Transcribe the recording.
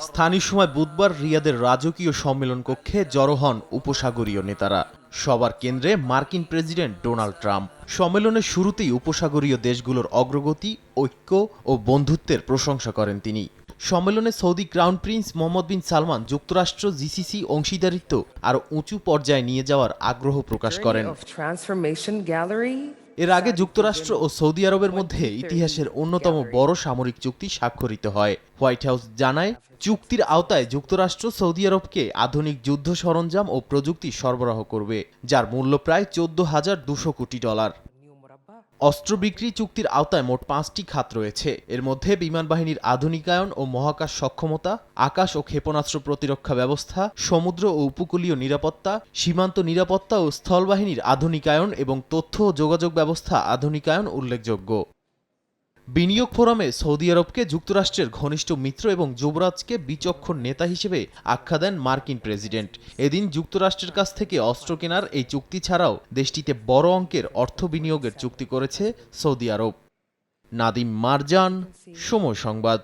স্থানীয় সময় বুধবার রিয়াদের রাজকীয় সম্মেলন কক্ষে জড়ো হন উপসাগরীয় নেতারা। সবার কেন্দ্রে মার্কিন প্রেসিডেন্ট ডোনাল্ড ট্রাম্প। সম্মেলনের শুরুতেই উপসাগরীয় দেশগুলোর অগ্রগতি ঐক্য ও বন্ধুত্বের প্রশংসা করেন তিনি। সম্মেলনে Saudi crown prince Mohammed bin Salman যুক্তরাষ্ট্র জিসিসি অংশীদারিত্ব আরও উঁচু পর্যায়ে নিয়ে যাওয়ার আগ্রহ প্রকাশ করেন. এর আগে যুক্তরাষ্ট্র ও সৌদি আরবের মধ্যে ইতিহাসের অন্যতম বড় সামরিক চুক্তি স্বাক্ষরিত হয়। হোয়াইট হাউস জানায়, চুক্তির আওতায় যুক্তরাষ্ট্র সৌদি আরবকে আধুনিক যুদ্ধ সরঞ্জাম ও প্রযুক্তি সরবরাহ করবে, যার মূল্য প্রায় চোদ্দ হাজার দুশো কোটি ডলার। অস্ত্র বিক্রি চুক্তির আওতায় মোট পাঁচটি খাত রয়েছে। এর মধ্যে বিমান বাহিনীর আধুনিকায়ন ও মহাকাশ সক্ষমতা, আকাশ ও ক্ষেপণাস্ত্র প্রতিরক্ষা ব্যবস্থা, সমুদ্র ও উপকূলীয় নিরাপত্তা, সীমান্ত নিরাপত্তা ও স্থলবাহিনীর আধুনিকায়ন এবং তথ্য ও যোগাযোগ ব্যবস্থা আধুনিকায়ন উল্লেখযোগ্য। বিনিয়োগ ফোরামে সৌদি আরবকে যুক্তরাষ্ট্রের ঘনিষ্ঠ মিত্র এবং যুবরাজকে বিচক্ষণ নেতা হিসেবে আখ্যা দেন মার্কিন প্রেসিডেন্ট। এদিন যুক্তরাষ্ট্রের কাছ থেকে অস্ত্র কেনার এই চুক্তি ছাড়াও দেশটিতে বড় অঙ্কের অর্থ বিনিয়োগের চুক্তি করেছে সৌদি আরব। নাদিম মারজান, সময় সংবাদ।